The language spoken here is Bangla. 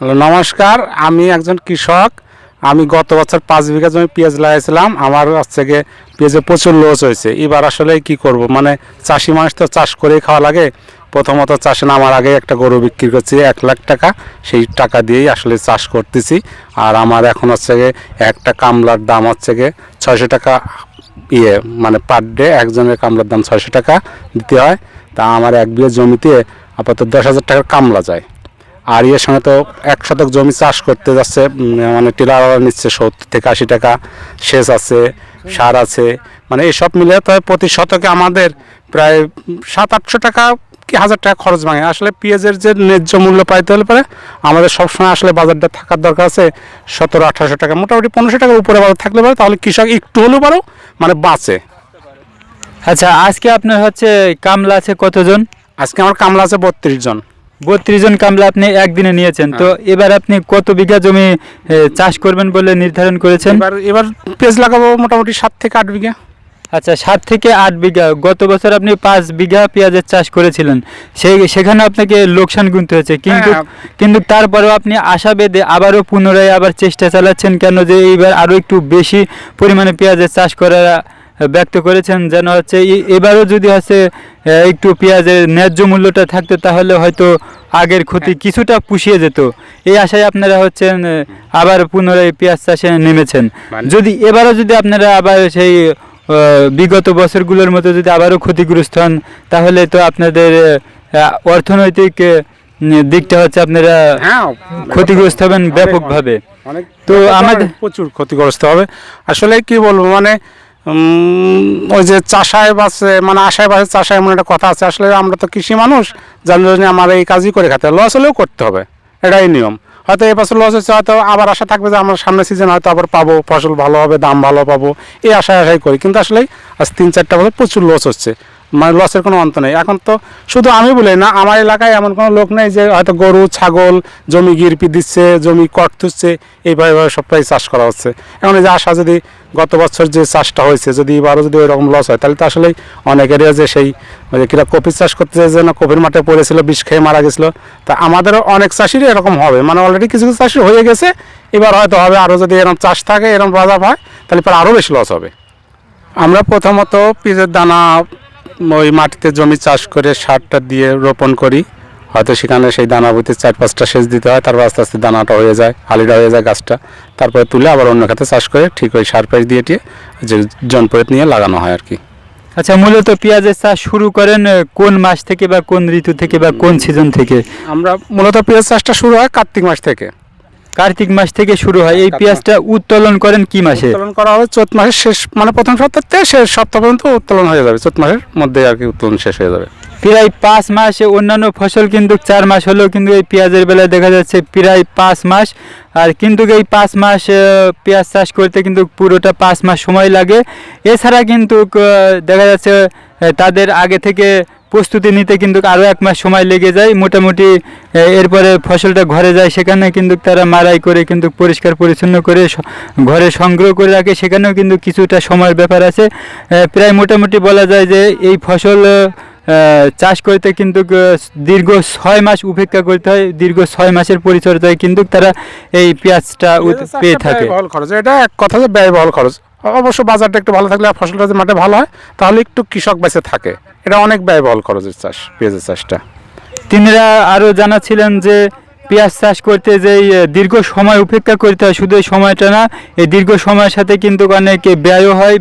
হ্যালো, নমস্কার। আমি একজন কৃষক। আমি গত বছর পাঁচ বিঘা জমি পেঁয়াজ লাগাইছিলাম। আমার হচ্ছে গিয়ে পেঁয়াজে প্রচুর লস হয়েছে। এবার আসলে কি করব? মানে চাষি মানুষ তো চাষ করেই খাওয়া লাগে। প্রথমত চাষে নামার আগে একটা গরু বিক্রি করছি, এক লাখ টাকা। সেই টাকা দিয়েই আসলে চাষ করতেছি। আর আমার এখন হচ্ছে গিয়ে একটা কামলার দাম হচ্ছে গিয়ে ছয়শো টাকা ইয়ে মানে পার ডে একজনের কামলার দাম ছয়শো টাকা দিতে হয়। তা আমার এক বিঘা জমিতে আপাতত দশ হাজার টাকার কামলা যায়। আর এর সঙ্গে তো এক শতক জমি চাষ করতে যাচ্ছে মানে টিলার নিচ্ছে সত্তর থেকে আশি টাকা সেচ আছে সার আছে মানে এইসব মিলে তো প্রতি শতকে আমাদের প্রায় সাত আটশো টাকা কি হাজার টাকা খরচ ভাঙে। আসলে পেঁয়াজের যে ন্যায্য মূল্য পাইতে হলে পরে আমাদের সবসময় আসলে বাজারটা থাকার দরকার আছে সতেরো আঠারোশো টাকা মোটামুটি পনেরোশো টাকার উপরে বাজার থাকলে পারে তাহলে কৃষক একটু হলেও পারো মানে বাঁচে। আচ্ছা আজকে আপনার হচ্ছে কামলা আছে কতজন? আজকে আমার কামলা আছে বত্রিশ জন। বত্রিশ জন কামলা আপনি একদিনে নিয়েছেন। তো এবার আপনি কত বিঘা জমি চাষ করবেন বলে নির্ধারণ করেছেন? এবার এবার পেঁয়াজ লাগাবো মোটামুটি সাত থেকে আট বিঘা। আচ্ছা সাত থেকে আট বিঘা। গত বছর আপনি পাঁচ বিঘা পেঁয়াজের চাষ করেছিলেন। সেই সেখানে আপনাকে লোকসান গুনতে হয়েছে। কিন্তু হ্যাঁ। কিন্তু তারপরেও আপনি আশা বেঁধে আবারও পুনরায় আবার চেষ্টা চালাচ্ছেন কেন যে এইবার আরও একটু বেশি পরিমাণে পেঁয়াজের চাষ করার ব্যক্ত করেছেন যেন হচ্ছে এবারও যদি হচ্ছে একটু পেঁয়াজের ন্যায্য মূল্যটা থাকতো তাহলে হয়তো আগের ক্ষতি কিছুটা পুষিয়ে যেত। এই আশায় আপনারা হচ্ছেন আবার পুনরায় পেঁয়াজ চাষে নেমেছেন। মানে- যদি এবারও যদি আপনারা আবার সেই বিগত বছরগুলোর মতো যদি আবারও ক্ষতিগ্রস্ত হন তাহলে তো আপনাদের অর্থনৈতিক দিকটা হচ্ছে আপনারা হ্যাঁ। ক্ষতিগ্রস্ত হবেন ব্যাপকভাবে। তো আমাদের- প্রচুর ক্ষতিগ্রস্ত হবে। আসলে কি বলব মানে ওই যে চাষায় বাসে মানে আশায় বাসে চাষায় এমন একটা কথা আছে, আসলে আমরা তো কৃষি মানুষ যার জন্য আমার এই কাজই করে খেতে লস হলেও করতে হবে, এটাই নিয়ম। হয়তো এই বছর লস হচ্ছে, হয়তো আবার আশা থাকবে যে আমার সামনের সিজন হয়তো আবার পাবো, ফসল ভালো হবে, দাম ভালো পাবো, এই আশায় আশাই করি, কিন্তু আসলে আজ তিন চারটা বছর প্রচুর লস হচ্ছে। মানে লসের কোনো অন্ত নেই। এখন তো শুধু আমি বলি না, আমার এলাকায় এমন কোনো লোক নেই যে হয়তো গরু, ছাগল, জমি গিরপি দিচ্ছে, জমি কট তুচ্ছে, এইভাবে সবটাই চাষ করা হচ্ছে। এখন এই যে আশা যদি গত বছর যে চাষটা হয়েছে, যদি এবারও যদি ওইরকম লস হয়, তাহলে তো আসলে অনেকেরই যে সেই কিরা কপি চাষ করতে যে না, কপির মাঠে পড়েছিল, বিষ খেয়ে মারা গেছিল। তা আমাদেরও অনেক চাষিরই এরকম হবে। মানে অলরেডি কিছু কিছু চাষি হয়ে গেছে, এবার হয়তো হবে আরও যদি এরকম চাষ থাকে, এরকম বাজার হয়, তাহলে পরে আরও বেশি লস হবে। আমরা প্রথমত পিজের দানা ওই মাটিতে জমি চাষ করে সারটা দিয়ে রোপণ করি। হয়তো সেখানে সেই দানা বইতে চার পাঁচটা সেচ দিতে হয় তারপর আস্তে আস্তে দানাটা হয়ে যায় হালিটা হয়ে যায় গাছটা। তারপরে তুলে আবার অন্য খাতে চাষ করে ঠিক ওই সার পাশ দিয়ে টিয়ে যে জনপ্রয়ত নিয়ে লাগানো হয় আর কি। আচ্ছা মূলত পেঁয়াজের চাষ শুরু করেন কোন মাস থেকে বা কোন ঋতু থেকে বা কোন সিজন থেকে? আমরা মূলত পেঁয়াজ চাষটা শুরু হয় কার্তিক মাস থেকে। কার্তিক মাস থেকে শুরু হয়। এই পেঁয়াজটা উত্তোলন করেন কি মাসে? উত্তোলন করা হবে চৈত মাসের শেষ মানে প্রথম সপ্তাহ থেকে শেষ সপ্তাহ পর্যন্ত উত্তোলন হয়ে যাবে। চৈত মাসের মধ্যে আর কি উত্তোলন শেষ হয়ে যাবে। প্রায় পাঁচ মাস অন্যান্য ফসল কিন্তু চার মাস হলেও কিন্তু এই পেঁয়াজের বেলায় দেখা যাচ্ছে প্রায় পাঁচ মাস। আর কিন্তু এই পাঁচ মাস পেঁয়াজ চাষ করতে কিন্তু পুরোটা পাঁচ মাস সময় লাগে। এছাড়া কিন্তু দেখা যাচ্ছে তাদের আগে থেকে প্রস্তুতি নিতে কিন্তু আরও এক মাস সময় লেগে যায়। মোটামুটি এরপরে ফসলটা ঘরে যায়, সেখানে কিন্তু তারা মারাই করে কিন্তু পরিষ্কার পরিচ্ছন্ন করে ঘরে সংগ্রহ করে রাখে, সেখানেও কিন্তু কিছুটা সময়ের ব্যাপার আছে। প্রায় মোটামুটি বলা যায় যে এই ফসল চাষ করতে কিন্তু দীর্ঘ ছয় মাস উপেক্ষা করতে হয় দীর্ঘ ছয় মাসের পরিচর্যায় কিন্তু তারা এই পেঁয়াজটা পেয়ে থাকে। খরচ। এটা এক কথা যে ব্যয়বহুল খরচ। অবশ্য বাজারটা একটু ভালো থাকলে ফসলটা যদি মাঠে ভালো হয় তাহলে একটু কৃষক বেঁচে থাকে। এটা অনেক ব্যয়বহুল খরচের চাষ পেঁয়াজের চাষটা। তিনিরা আরও জানাচ্ছিলেন যে পেঁয়াজ চাষ করতে যে দীর্ঘ সময় উপেক্ষা করতে হয় শুধু এই সময়টা না এই দীর্ঘ সময়ের সাথে কিন্তু অনেক ব্যয়ও হয়